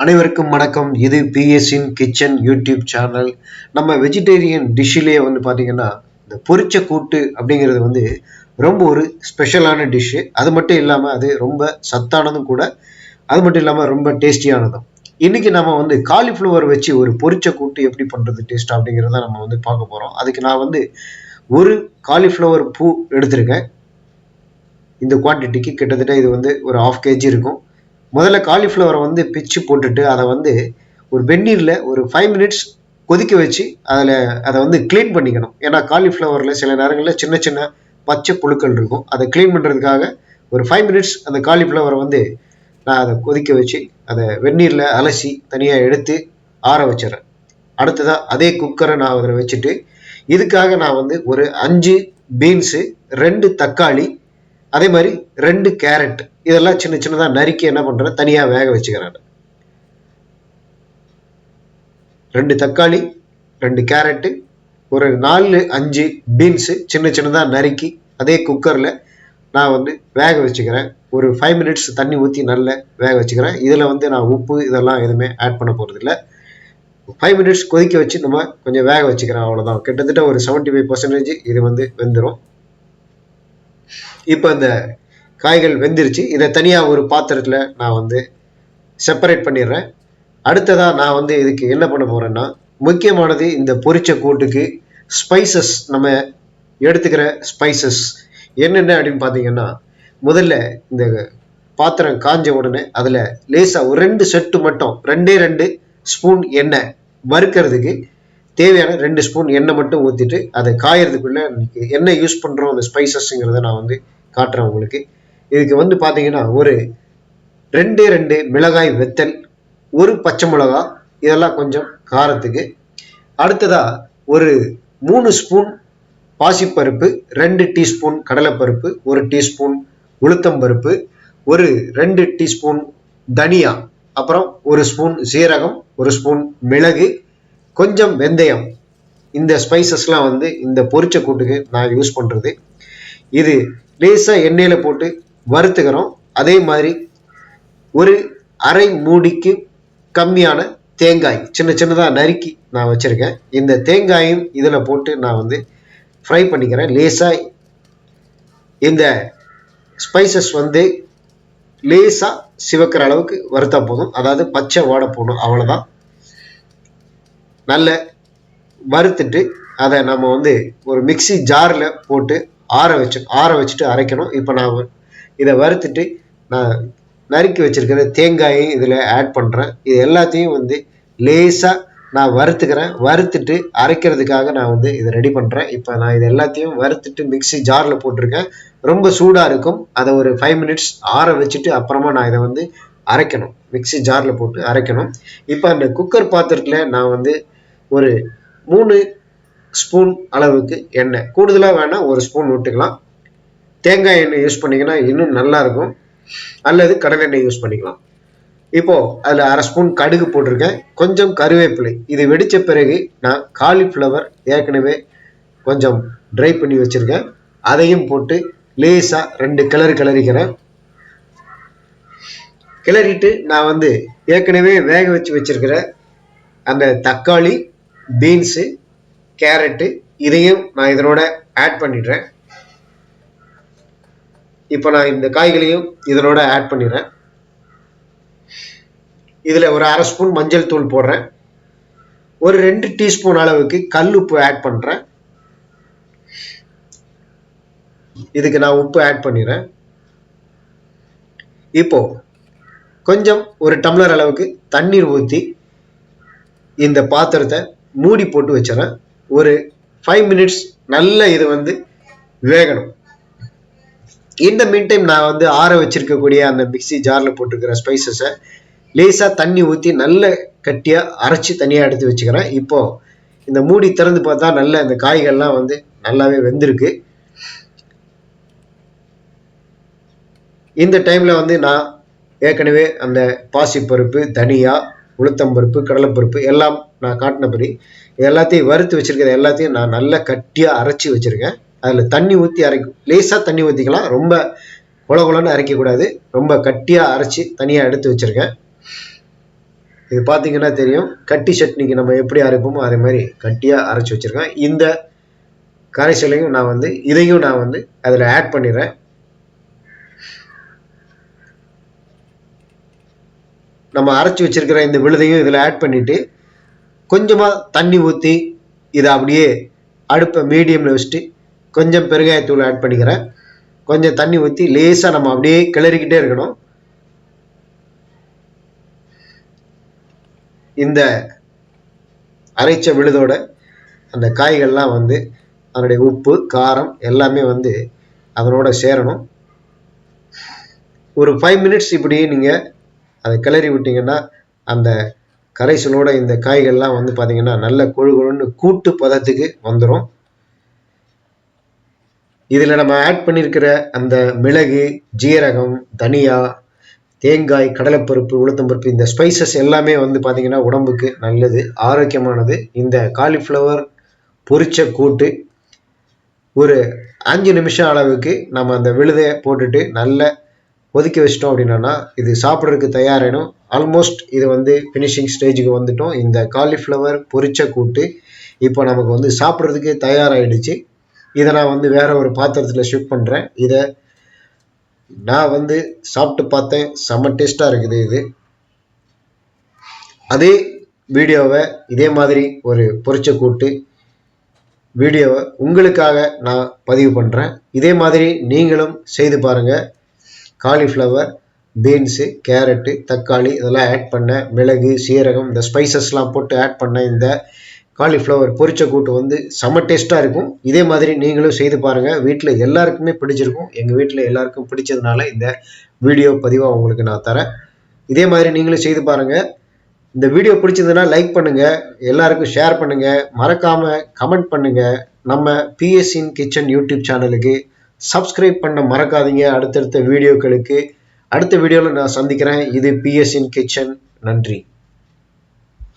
அனைவருக்கும் வணக்கம். இது பிஎஸ்இன் கிச்சன் யூடியூப் சேனல். நம்ம வெஜிடேரியன் டிஷ்ஷிலேயே வந்து பார்த்தீங்கன்னா இந்த பொரிச்ச கூட்டு அப்படிங்கிறது வந்து ரொம்ப ஒரு ஸ்பெஷலான டிஷ்ஷு அது மட்டும் இல்லாமல் அது ரொம்ப சத்தானதும் கூட அது மட்டும் இல்லாமல் ரொம்ப டேஸ்டியானதும் இன்றைக்கி நம்ம வந்து காலிஃப்ளவர் வச்சு ஒரு பொரிச்ச கூட்டு எப்படி பண்ணுறது டேஸ்ட் அப்படிங்கிறத நம்ம வந்து பார்க்க போகிறோம் அதுக்கு நான் வந்து ஒரு காலிஃப்ளவர் பூ எடுத்திருக்கேன். இந்த குவான்டிட்டிக்கு கிட்டத்தட்ட இது வந்து ஒரு ஆஃப் கேஜி இருக்கும். முதல்ல காலிஃப்ளவரை வந்து பிச்சு போட்டுட்டு அதை வந்து ஒரு வெந்நீரில் ஒரு ஃபைவ் மினிட்ஸ் கொதிக்க வச்சு அதில் அதை வந்து க்ளீன் பண்ணிக்கணும். ஏன்னா காலிஃப்ளவரில் சில நேரங்களில் சின்ன சின்ன பச்சை புழுக்கள் இருக்கும். அதை க்ளீன் பண்ணுறதுக்காக ஒரு ஃபைவ் மினிட்ஸ் அந்த காலிஃப்ளவரை வந்து நான் அதை கொதிக்க வச்சு அதை வெந்நீரில் அலசி தனியாக எடுத்து ஆற வச்சிடறேன். அடுத்ததாக அதே குக்கரை நான் அதில் வச்சுட்டு இதுக்காக நான் வந்து ஒரு அஞ்சு பீன்ஸு ரெண்டு தக்காளி அதே மாதிரி ரெண்டு கேரட். இதெல்லாம் சின்ன சின்னதாக நறுக்கி என்ன பண்ணுறேன் தனியாக வேக வச்சுக்கிறேன் ரெண்டு தக்காளி ரெண்டு கேரட்டு ஒரு நாலு அஞ்சு பீன்ஸு சின்ன சின்னதாக நறுக்கி அதே குக்கரில் நான் வந்து வேக வச்சுக்கிறேன். ஒரு ஃபைவ் மினிட்ஸ் தண்ணி ஊற்றி நல்லா வேக வச்சுக்கிறேன். இதில் வந்து நான் உப்பு இதெல்லாம் எதுவுமே ஆட் பண்ண போகிறதில்ல ஃபைவ் மினிட்ஸ் கொதிக்க வச்சு நம்ம கொஞ்சம் வேக வச்சுக்கிறேன். அவ்வளோதான் கிட்டத்தட்ட ஒரு செவன்ட்டி ஃபைவ் பர்சன்டேஜ் இது வந்து வெந்துடும் இப்போ இந்த காய்கள் வெந்துருச்சு. இதை தனியாக ஒரு பாத்திரத்தில் நான் வந்து செப்பரேட் பண்ணிடுறேன். அடுத்ததாக நான் வந்து இதுக்கு என்ன பண்ண போகிறேன்னா முக்கியமானது இந்த பொரிச்ச கூட்டுக்கு ஸ்பைசஸ் நம்ம எடுத்துக்கிற ஸ்பைசஸ் என்னென்ன அப்படின்னு பார்த்தீங்கன்னா முதல்ல இந்த பாத்திரம் காஞ்ச உடனே அதில் லேசாக ஒரு ரெண்டு செட்டு மட்டும் ரெண்டே ரெண்டு ஸ்பூன் எண்ணெய் வறுக்கிறதுக்கு தேவையான ரெண்டு ஸ்பூன் எண்ணெய் மட்டும் ஊற்றிட்டு அதை காயறதுக்குள்ளே என்ன யூஸ் பண்ணுறோம் அந்த ஸ்பைசஸ்ங்கிறத நான் வந்து காட்டுறேன் உங்களுக்கு இதுக்கு வந்து பார்த்தீங்கன்னா ஒரு ரெண்டு ரெண்டு மிளகாய் வெத்தல் ஒரு பச்சை மிளகா இதெல்லாம் கொஞ்சம் காரத்துக்கு. அடுத்ததாக ஒரு மூணு ஸ்பூன் பாசிப்பருப்பு ரெண்டு டீஸ்பூன் கடலைப்பருப்பு ஒரு டீஸ்பூன் உளுத்தம்பருப்பு ஒரு ரெண்டு டீஸ்பூன் தனியா அப்புறம் ஒரு ஸ்பூன் சீரகம் ஒரு ஸ்பூன் மிளகு கொஞ்சம் வெந்தயம். இந்த ஸ்பைசஸ்லாம் வந்து இந்த பொரிச்ச கூட்டுக்கு நான் யூஸ் பண்ணுறது இது லேசாக எண்ணெயில் போட்டு வறுத்துக்கிறோம். அதே மாதிரி ஒரு அரை மூடிக்கு கம்மியான தேங்காய் சின்ன சின்னதாக நறுக்கி நான் வச்சுருக்கேன். இந்த தேங்காயும் இதில் போட்டு நான் வந்து ஃப்ரை பண்ணிக்கிறேன். லேசாக இந்த ஸ்பைசஸ் வந்து லேசாக சிவக்கிற அளவுக்கு வறுத்தா போதும். அதாவது பச்சை வாடை போடணும் அவ்வளோதான் நல்ல வறுத்துட்டு அதை நம்ம வந்து ஒரு மிக்சி ஜாரில் போட்டு ஆற வச்சு ஆற வச்சுட்டு அரைக்கணும். இப்போ நான் இதை வறுத்துட்டு நான் நறுக்கி வச்சிருக்கிற தேங்காயையும் இதில் ஆட் பண்ணுறேன் இது எல்லாத்தையும் வந்து லேசாக நான் வறுத்துக்கிறேன். வறுத்துட்டு அரைக்கிறதுக்காக நான் வந்து இதை ரெடி பண்ணுறேன் இப்போ நான் இது எல்லாத்தையும் வறுத்துட்டு மிக்சி ஜாரில் போட்டிருக்கேன். ரொம்ப சூடாக இருக்கும். அதை ஒரு ஃபைவ் மினிட்ஸ் ஆற வச்சுட்டு அப்புறமா நான் இதை வந்து அரைக்கணும். மிக்சி ஜாரில் போட்டு அரைக்கணும். இப்போ அந்த குக்கர் பாத்திரத்தில் நான் வந்து ஒரு மூணு ஸ்பூன் அளவுக்கு எண்ணெய். கூடுதலாக வேணால் ஒரு ஸ்பூன் விட்டுக்கலாம். தேங்காய் எண்ணெய் யூஸ் பண்ணிங்கன்னா இன்னும் நல்லாயிருக்கும் அல்லது கடலெண்ணெய் யூஸ் பண்ணிக்கலாம். இப்போது அதில் அரை ஸ்பூன் கடுகு போட்டிருக்கேன். கொஞ்சம் கருவேப்பிலை. இது வெடித்த பிறகு நான் காலிஃப்ளவர் ஏற்கனவே கொஞ்சம் ட்ரை பண்ணி வச்சுருக்கேன். அதையும் போட்டு லேசாக ரெண்டு கிளறு கிளறிக்கிறேன். கிளறிட்டு நான் வந்து ஏற்கனவே வேக வச்சு வச்சுருக்கிற அந்த தக்காளி பீன்ஸு கேரட்டு இதையும் நான் இதனோட ஆட் பண்ணிடுறேன். இப்போ நான் இந்த காய்களையும் இதனோட ஆட் பண்ணிடுறேன். இதில் ஒரு அரை ஸ்பூன் மஞ்சள் தூள் போடுறேன். ஒரு ரெண்டு டீஸ்பூன் அளவுக்கு கல் உப்பு ஆட் பண்ணுறேன் இதுக்கு நான் உப்பு ஆட் பண்ணிடுறேன். இப்போ கொஞ்சம் ஒரு டம்ளர் அளவுக்கு தண்ணீர் ஊற்றி இந்த பாத்திரத்தை மூடி போட்டு வச்சிடறேன். ஒரு ஃபைவ் மினிட்ஸ் நல்ல இது வந்து வேகணும். இந்த மீன் டைம் நான் வந்து ஆற வச்சிருக்கக்கூடிய அந்த மிக்சி ஜாரில் போட்டிருக்கிற ஸ்பைசஸை லேசாக தண்ணி ஊற்றி நல்ல கட்டியாக அரைச்சி தனியாக எடுத்து வச்சுக்கிறேன். இப்போது இந்த மூடி திறந்து பார்த்தா நல்ல இந்த காய்கள்லாம் வந்து நல்லாவே வெந்திருக்கு. இந்த டைமில் வந்து நான் ஏற்கனவே அந்த பாசிப்பருப்பு தனியாக உளுத்தம் பருப்பு கடலைப்பருப்பு எல்லாம் நான் காட்டினபடி எல்லாத்தையும் வறுத்து வச்சுருக்கிற எல்லாத்தையும் நான் நல்லா கட்டியாக அரைச்சி வச்சுருக்கேன். அதில் தண்ணி ஊற்றி அரைக்கும் லேசாக தண்ணி ஊற்றிக்கலாம் ரொம்ப குல குலன்னு அரைக்கக்கூடாது. ரொம்ப கட்டியாக அரைச்சி தனியாக எடுத்து வச்சுருக்கேன். இது பார்த்தீங்கன்னா தெரியும். கட்டி சட்னிக்கு நம்ம எப்படி அரைப்போமோ அதே மாதிரி கட்டியாக அரைச்சி வச்சுருக்கேன். இந்த கரைசலையும் நான் வந்து இதையும் நான் வந்து அதில் ஆட் பண்ணிடுறேன். நம்ம அரைச்சி வச்சிருக்கிற இந்த விழுதையும் இதில் ஆட் பண்ணிவிட்டு கொஞ்சமாக தண்ணி ஊற்றி இதை அப்படியே அடுப்பை மீடியமில் வச்சுட்டு கொஞ்சம் பெருங்காயத்தூள் ஆட் பண்ணிக்கிறேன். கொஞ்சம் தண்ணி ஊற்றி லேசாக நம்ம அப்படியே கிளறிக்கிட்டே இருக்கணும். இந்த அரைச்ச விழுதோட அந்த காய்கள்லாம் வந்து அதனுடைய உப்பு காரம் எல்லாமே வந்து அதனோட சேரணும். ஒரு ஃபைவ் மினிட்ஸ் இப்படி நீங்கள் அதை கிளறி விட்டீங்கன்னா அந்த கரைசலோட இந்த காய்கள்லாம் வந்து பார்த்தீங்கன்னா நல்ல கொழு கொழுன்னு கூட்டு பதத்துக்கு வந்துடும் இதில் நம்ம ஆட் பண்ணியிருக்கிற அந்த மிளகு ஜீரகம் தனியா தேங்காய் கடலைப்பருப்பு உளுத்தம்பருப்பு இந்த ஸ்பைசஸ் எல்லாமே வந்து பார்த்திங்கன்னா உடம்புக்கு நல்லது ஆரோக்கியமானது. இந்த காலிஃப்ளவர் பொரிச்ச கூட்டு ஒரு அஞ்சு நிமிஷம் அளவுக்கு நம்ம அந்த விழுதை போட்டுட்டு நல்ல ஒதுக்கி வச்சிட்டோம் அப்படின்னா இது சாப்பிட்றதுக்கு தயாராகிடும் ஆல்மோஸ்ட் இது வந்து ஃபினிஷிங் ஸ்டேஜுக்கு வந்துட்டோம். இந்த காலிஃப்ளவர் பொரிச்ச கூட்டு இப்போ நமக்கு வந்து சாப்பிட்றதுக்கு தயாராகிடுச்சு இதை நான் வந்து வேற ஒரு பாத்திரத்தில் ஷிஃப்ட் பண்ணுறேன் இதை நான் வந்து சாப்பிட்டு பார்த்தேன். செம்ம டேஸ்ட்டாக இருக்குது இது. அதே வீடியோவை இதே மாதிரி ஒரு பொரிச்ச கூட்டு வீடியோவை உங்களுக்காக நான் பதிவு பண்ணுறேன் இதே மாதிரி நீங்களும் செய்து பாருங்கள் காலிஃப்ளவர் பீன்ஸு கேரட்டு தக்காளி இதெல்லாம் ஆட் பண்ண மிளகு சீரகம் இந்த ஸ்பைசஸ்லாம் போட்டு ஆட் பண்ண இந்த காலிஃப்ளவர் பொரிச்ச கூட்டு வந்து செம்ம டேஸ்ட்டாக இருக்கும். இதே மாதிரி நீங்களும் செய்து பாருங்கள் வீட்டில் எல்லாருக்குமே பிடிச்சிருக்கும். எங்கள் வீட்டில் எல்லாருக்கும் பிடிச்சதுனால இந்த வீடியோ பதிவாக உங்களுக்கு நான் தரேன். இதே மாதிரி நீங்களும் செய்து பாருங்கள் இந்த வீடியோ பிடிச்சிருந்ததுன்னா லைக் பண்ணுங்கள் எல்லாருக்கும் ஷேர் பண்ணுங்கள் மறக்காமல் கமெண்ட் பண்ணுங்கள் நம்ம பிஎஸ்இன் கிச்சன் யூடியூப் சேனலுக்கு சப்ஸ்கிரைப் பண்ண மறக்காதீங்க. அடுத்தடுத்த வீடியோக்களுக்கு அடுத்த வீடியோவில் நான் சந்திக்கிறேன். இது பிஎஸ்இன் கிச்சன் நன்றி.